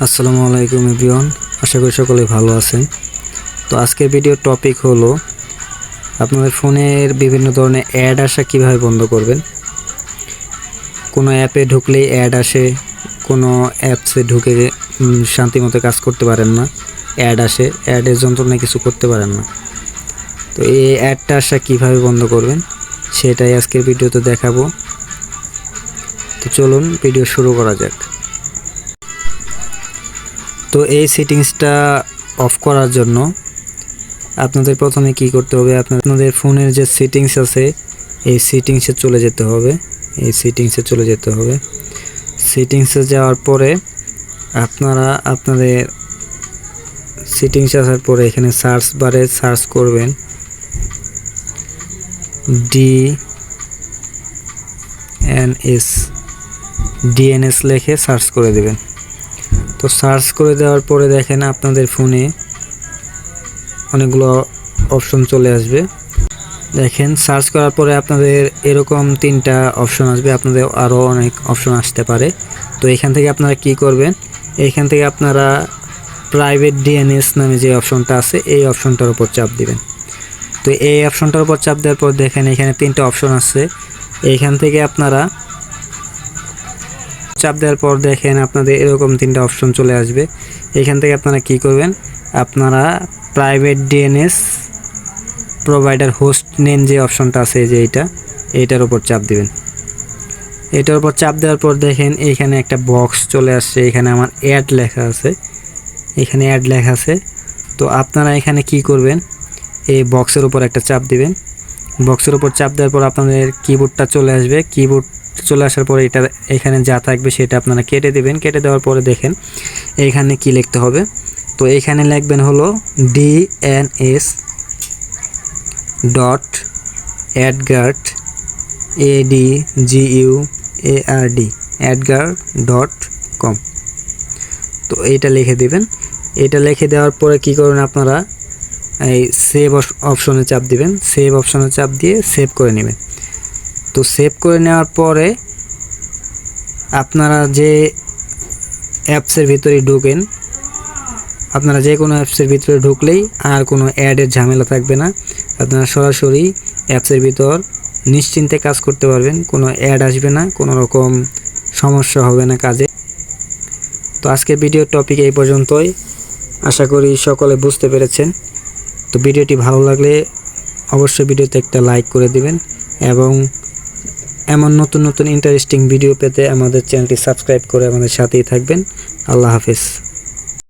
আসসালামু আলাইকুম এভরিওয়ান, আশা করি সকলে ভালো আছেন। তো আজকের ভিডিওর টপিক হলো আপনাদের ফোনের বিভিন্ন ধরনের অ্যাড আসা কীভাবে বন্ধ করবেন। কোনো অ্যাপে ঢুকলেই অ্যাড আসে, কোনো অ্যাপসে ঢুকে শান্তিমতো কাজ করতে পারেন না অ্যাড আসে অ্যাডের যন্ত্রণায় কিছু করতে পারেন না। তো এই অ্যাডটা আসা কীভাবে বন্ধ করবেন, সেটাই আজকের ভিডিওতে দেখাবো। তো চলুন, ভিডিও শুরু করা যাক। তো এই সেটিংসটা অফ করার জন্য আপনাদের প্রথমে কি করতে হবে? আপনাদের ফোনের যে সেটিংস আছে, এই সেটিংসে চলে যেতে হবে। এই সেটিংসে চলে যেতে হবে। সেটিংসে যাওয়ার পরে আপনারা আপনাদের সেটিংসে আসার পরে এখানে সার্চ বারে সার্চ করবেন। ডি এন এস ডিএনএস লিখে সার্চ করে দেবেন। তো সার্চ করে দেওয়ার পরে দেখেন আপনাদের ফোনে অনেকগুলো অপশন চলে আসবে। দেখেন সার্চ করার পরে আপনাদের এরকম তিনটা অপশন আসবে, আপনাদের আরও অনেক অপশন আসতে পারে। তো এখান থেকে আপনারা কি করবেন? এইখান থেকে আপনারা প্রাইভেট ডিএনএস নামে যে অপশনটা আছে, এই অপশনটার উপর চাপ দিবেন। তো এই অপশনটার উপর চাপ দেওয়ার পর দেখেন, এখানে তিনটা অপশন আছে। এইখান থেকে আপনারা চাপ দেওয়ার পর দেখেন আপনাদের এরকম তিনটা অপশন চলে আসবে। এখান থেকে আপনারা কি করবেন? আপনারা প্রাইভেট ডিএনএস প্রোভাইডার হোস্ট নেন যে অপশনটা আছে যে এইটা, এইটার উপর চাপ দিবেন। এটার উপর চাপ দেওয়ার পর দেখেন এইখানে একটা বক্স চলে আসছে, এখানে আমার অ্যাড লেখা আছে। এখানে অ্যাড লেখা আছে। তো আপনারা এখানে কি করবেন? এই বক্সের উপর একটা চাপ দিবেন। বক্সের উপর চাপ দেওয়ার পর আপনাদের কিবোর্ডটা চলে আসবে। কিবোর্ড চলে আসার পরে এটা এখানে যা থাকবে সেটা আপনারা কেটে দেবেন। কেটে দেওয়ার পরে দেখেন এইখানে কি লিখতে হবে। তো এইখানে লিখবেন হলো DNS dot AdGuard A D G U A R D AdGuard dot com তো এইটা লিখে দিবেন। এটা লিখে দেওয়ার পরে কি করবেন আপনারা? এই সেভ অপশনে চাপ দিবেন। সেভ অপশনে চাপ দিয়ে সেভ করে নেবেন। তো সেভ করে নেওয়ার পরে আপনারা যে অ্যাপসের ভিতরে ঢুকেন, আপনারা যে কোনো অ্যাপসের ভিতরে ঢুকলেই আর কোনো অ্যাডের ঝামেলা থাকবে না। আপনারা সরাসরি অ্যাপসের ভিতর নিশ্চিন্তে কাজ করতে পারবেন, কোনো অ্যাড আসবে না, কোনো রকম সমস্যা হবে না কাজে। তো আজকের ভিডিওর টপিক এই পর্যন্তই। আশা করি সকলে বুঝতে পেরেছেন। তো ভিডিওটি ভালো লাগলে অবশ্যই ভিডিওতে একটা লাইক করে দিবেন এবং এমন নতুন নতুন ইন্টারেস্টিং ভিডিও পেতে আমাদের চ্যানেলটি সাবস্ক্রাইব করে আমাদের সাথেই থাকবেন। আল্লাহ হাফিজ।